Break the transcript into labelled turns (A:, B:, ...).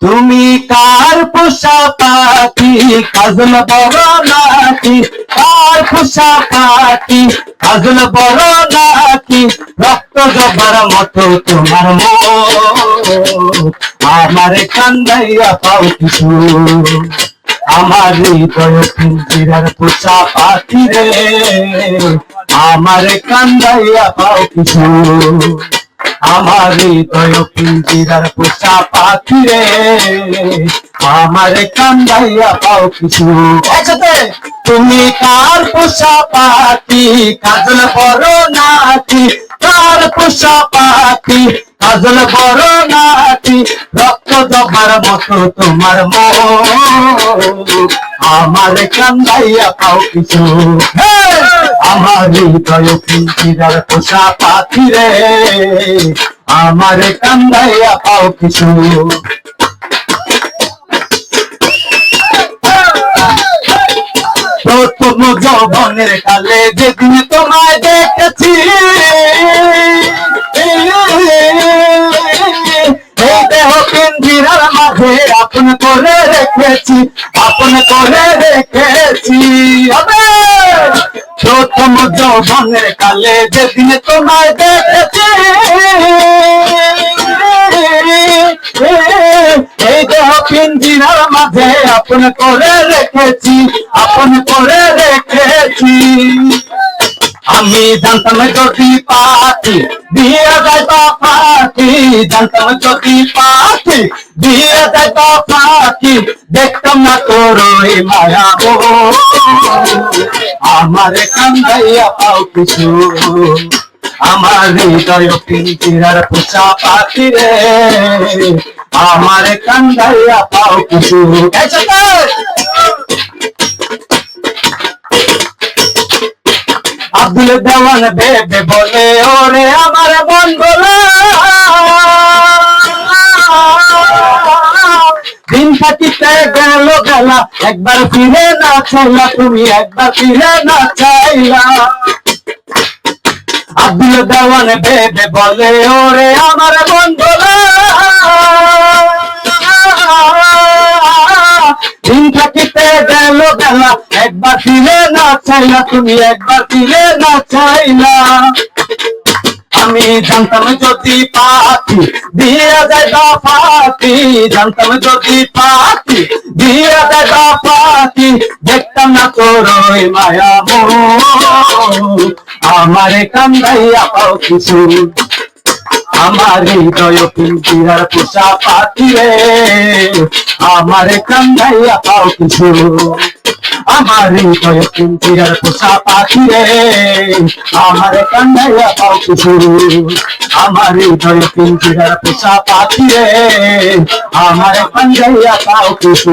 A: তুমি কার পোষা পাখি? কাজল বড় নাকি? কার পোষা পাখি? কাজল বড় নাকি? রক্ত জবার মতো তোমার আমার কান্দাইয়া পাও কিছু। আমার হৃদয় পোষা পাখি রে। আমার কান্দাইয়া পাও কিছু। আমার হৃদয় পিঞ্জিরার পোষা পাখি রে আমার কান্দাইয়া পাও কিছু। তুমি কার পোষা পাখি? কাজল বড় নাকি কার পোষা পাখি? কাজল বড় নাকি রক্ত জবার মতো তোমার মন। আমার কান্দাইয়া পাও কিছু। আমার হৃদয় পিঞ্জিরার পোষা পাখি রে আমার কান্দাইয়া পাও কিছু। প্রথম যৌবনের কালে যেদিন তোমায় দেখেছি পিঞ্জিরার মাঝে আপন করে রেখেছি আপন করে রেখেছি প্রথম যৌবনের কালে যেদিন তোমায় দেখেছি। এই দেহ পিঞ্জিরার মাঝে আপন করে রেখেছি আপন করে রেখেছি আমি জানতাম যদি পাখি, দিয়ে যায় তো পাখি, জানতাম যদি পাখি, দিয়ে যায় তো পাখি, দেখতাম না তোর মায়া গো। আমার কান্দাইয়া পাও কিছু, আমার হৃদয় পিঞ্জিরার পোষা পাখি রে। আমার কান্দাইয়া পাও কিছু। আব্দুল দেওয়ান বেবে বলে, ওরে আমার মন বলে দিন থাকিতে গেল বেলা, একবার ফিরে না চাইলা তুমি, একবার ফিরে না চাইলা। আব্দুল দেওয়ান বেবে বলে, ওরে আমার মন ফিরে না চাইলা, তুমি একবার ফিরে না চাইলা। আমি জানতাম যদি পাখি দিয়ে যায় পাখি জানতাম যদি পাখি দিয়ে যায় পাখি দেখতাম না তোর মায়া আমারে কান্দাইয়া পাও কিছু। আমার হৃদয় পিঞ্জিরার পোষা পাখি রে। আমার কান্দাইয়া পাও কিছু। আমার হৃদয় পিঞ্জিরার পোষা পাখি রে আমার কান্দাইয়া পাখি কিছু আমার হৃদয় পিঞ্জিরার পোষা পাখি রে আমার কান্দাইয়া পাখি কিছু।